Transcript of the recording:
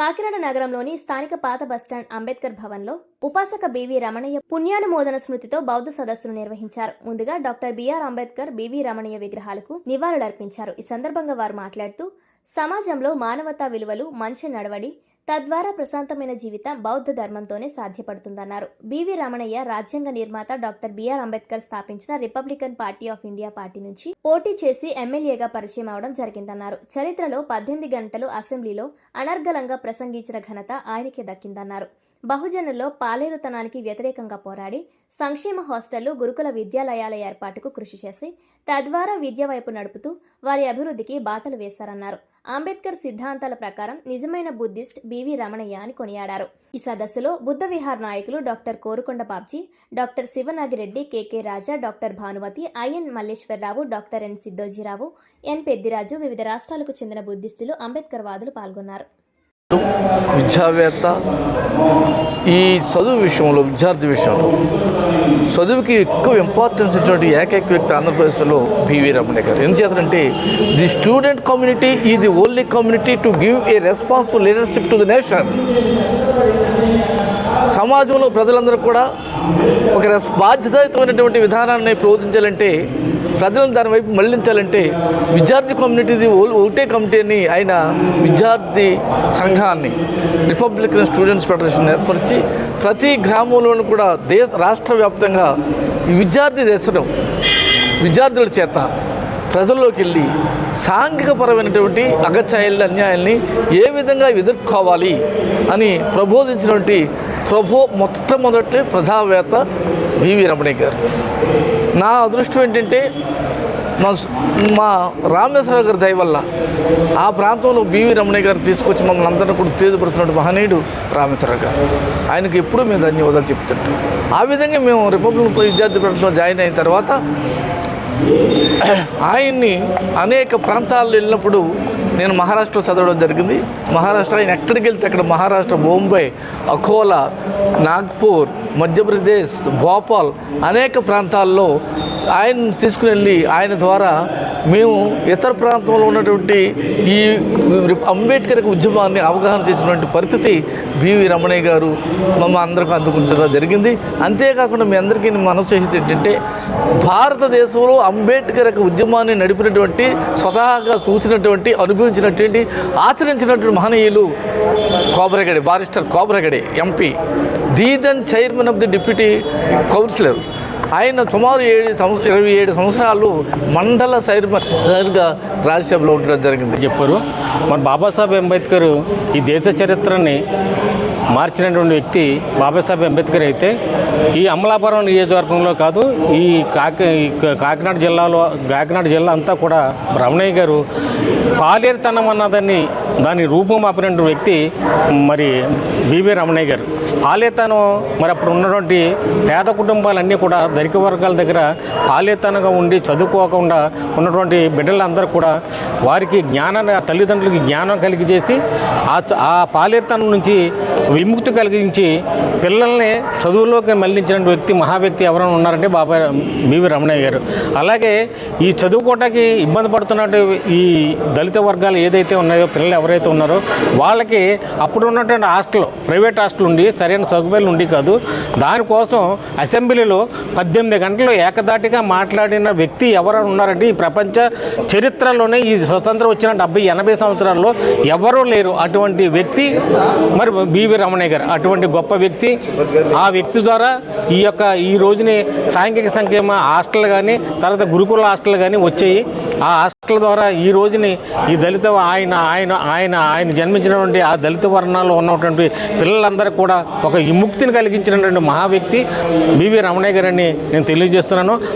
కాకినాడ నగరంలోని స్థానిక పాత బస్టాండ్ అంబేద్కర్ భవన్లో ఉపాసక బివి రమణయ్య పుణ్యానుమోదన స్మృతితో బౌద్ధ సదస్సును నిర్వహించారు. ముందుగా doctor BR Ambedkar BV Ramanaiah విగ్రహాలకు నివాళులర్పించారు. ఈ సందర్భంగా వారు మాట్లాడుతూ సమాజంలో మానవతా విలువలు మంచి నడవడి తద్వారా ప్రశాంతమైన జీవితం బౌద్ధ ధర్మంతోనే సాధ్యపడుతుందన్నారు. బివి రమణయ్య రాజ్యాంగ నిర్మాత డాక్టర్ బిఆర్ అంబేద్కర్ స్థాపించిన Republican Party of India party నుంచి పోటీ చేసి ఎమ్మెల్యేగా పరిచయం అవడం జరిగిందన్నారు. చరిత్రలో పద్దెనిమిది గంటలు అసెంబ్లీలో అనర్గళంగా ప్రసంగించిన ఘనత ఆయనకే దక్కిందన్నారు. బహుజనుల్లో పాలేరుతనానికి వ్యతిరేకంగా పోరాడి సంక్షేమ హాస్టళ్ళు గురుకుల విద్యాలయాల ఏర్పాటుకు కృషి చేసి తద్వారా విద్య వైపు నడుపుతూ వారి అభివృద్ధికి బాటలు వేశారన్నారు. అంబేద్కర్ సిద్ధాంతాల ప్రకారం నిజమైన బుద్ధిస్ట్ బివి రమణయ్య అని కొనియాడారు. ఈ సదస్సులో బుద్ధ విహార్ నాయకులు doctor Korukonda Babji doctor Sivanagireddy KK Raja doctor Bhanumathi IN Malleswararao doctor N Siddojirao N Peddiraju వివిధ రాష్ట్రాలకు చెందిన బుద్ధిస్టులు అంబేద్కర్ వాదులు పాల్గొన్నారు. విద్యావేత్త. ఈ చదువు విషయంలో విద్యార్థి విషయంలో చదువుకి ఎక్కువ ఇంపార్టెన్స్ ఇచ్చినటువంటి ఏకైక వ్యక్తి ఆంధ్రప్రదేశ్లో పివి రమణ గారు. ఎందుచేతంటే ది స్టూడెంట్ కమ్యూనిటీ ఈ the only community to give a responsible leadership to the nation సమాజంలో ప్రజలందరూ కూడా ఒక బాధ్యతాయుతమైనటువంటి విధానాన్ని ప్రబోధించాలంటే ప్రజలను దాని వైపు మళ్ళించాలంటే విద్యార్థి కమ్యూనిటీది ఒకటే కమిటీని ఆయన విద్యార్థి సంఘాన్ని రిపబ్లికన్ స్టూడెంట్స్ ఫెడరేషన్ ఏర్పరిచి ప్రతి గ్రామంలోనూ కూడా దేశ రాష్ట్ర వ్యాప్తంగా విద్యార్థి దర్శనం విద్యార్థుల చేత ప్రజల్లోకి వెళ్ళి సాంఘికపరమైనటువంటి అగత్యాయాలని అన్యాయాల్ని ఏ విధంగా ఎదుర్కోవాలి అని ప్రబోధించినటువంటి ప్రభో మొట్టమొదటి ప్రజావేత్త వివి రమణి గారు. నా అదృష్టం ఏంటంటే మా మా రామేశ్వరరావు గారి దయ వల్ల ఆ ప్రాంతంలో బివి రమణయ్య గారు తీసుకొచ్చి మమ్మల్ని అందరినీ కూడా ఉత్తేజపడుతున్న మహనీయుడు రామేశ్వరరావు గారు. ఆయనకి ఎప్పుడూ మేము ధన్యవాదాలు చెప్తుంటాం. ఆ విధంగా మేము రిపబ్లిక్ విద్యార్థి పరిషత్లో జాయిన్ అయిన తర్వాత ఆయన్ని అనేక ప్రాంతాల్లో వెళ్ళినప్పుడు నేను మహారాష్ట్రలో చదవడం జరిగింది. మహారాష్ట్ర ఆయన ఎక్కడికి వెళ్తే అక్కడ మహారాష్ట్ర బొంబాయి అకోలా నాగ్పూర్ మధ్యప్రదేశ్ భోపాల్ అనేక ప్రాంతాల్లో ఆయన తీసుకుని వెళ్ళి ఆయన ద్వారా మేము ఇతర ప్రాంతంలో ఉన్నటువంటి ఈ అంబేద్కర్ ఉద్యమాన్ని అవగాహన చేసినటువంటి పరిస్థితి బివి రమణయ్య గారు మమ్మ అందరికీ అందుకుంటడం జరిగింది. అంతేకాకుండా మీ అందరికీ మనం చేసేది ఏంటంటే భారతదేశంలో అంబేద్కర్ ఉద్యమాన్ని నడిపినటువంటి స్వతహాగా చూసినటువంటి అనుభవించినటువంటి ఆచరించినటువంటి మహనీయులు Khobragade barrister Khobragade MP దీదన్ chairman of the deputy councillor. ఆయన సుమారు ఏడు సంవత్సరం ఇరవై ఏడు సంవత్సరాలు మండల చైర్మన్గా రాజ్యసభలో ఉండడం జరిగింది. చెప్పారు? మరి బాబాసాహెబ్ అంబేద్కర్ ఈ దేశ చరిత్రని మార్చినటువంటి వ్యక్తి బాబాసాహెబ్ అంబేద్కర్ అయితే ఈ అమలాపురం నియోజకవర్గంలో కాదు ఈ కాకి కాకినాడ జిల్లాలో కాకినాడ జిల్లా అంతా కూడా రమణయ్య గారు పాలేరుతనం అన్నదాన్ని దాని రూపం మాపినటువంటి వ్యక్తి మరి బీబీ రమణయ్య గారు. పాలేతనం మరి అప్పుడు ఉన్నటువంటి పేద కుటుంబాలన్నీ కూడా ధనిక వర్గాల దగ్గర పాలేతనంగా ఉండి చదువుకోకుండా ఉన్నటువంటి బిడ్డలందరూ కూడా వారికి జ్ఞానాన్ని తల్లిదండ్రులకి జ్ఞానం కలిగజేసి ఆ ఆ పాలేతనం నుంచి విముక్తి కలిగించి పిల్లల్ని చదువులోకి మళ్ళించిన వ్యక్తి మహా వ్యక్తి ఎవరైనా ఉన్నారంటే బాబా బీవీ రమణయ్య గారు. అలాగే ఈ చదువుకోవటానికి ఇబ్బంది పడుతున్నట్టు ఈ దళిత వర్గాలు ఏదైతే ఉన్నాయో పిల్లలు ఎవరైతే ఉన్నారో వాళ్ళకి అప్పుడు ఉన్నటువంటి హాస్టల్ ప్రైవేట్ హాస్టల్ ఉండి సరైన సదుపాయాలు ఉండి కాదు. దానికోసం అసెంబ్లీలో పద్దెనిమిది గంటలు ఏకదాటిగా మాట్లాడిన వ్యక్తి ఎవరైనా ఉన్నారంటే ఈ ప్రపంచ చరిత్రలోనే ఈ స్వతంత్రం వచ్చిన డెబ్బై ఎనభై సంవత్సరాల్లో ఎవరూ లేరు. అటువంటి వ్యక్తి మరి బివి రమణయ్య గారు అటువంటి గొప్ప వ్యక్తి ఆ వ్యక్తి ద్వారా ఈ యొక్క ఈ రోజుని సాంఘిక సంక్షేమ హాస్టల్ కానీ తర్వాత గురుకుల హాస్టల్ కానీ వచ్చాయి. ఆ హాస్టల్ ద్వారా ఈ రోజుని ఈ దళిత ఆయన ఆయన ఆయన ఆయన జన్మించినటువంటి ఆ దళిత వర్ణాల్లో ఉన్నటువంటి పిల్లలందరికీ కూడా ఒక విముక్తిని కలిగించినటువంటి మహా వ్యక్తి బివి రమణయ్య గారని నేను తెలియజేస్తున్నాను.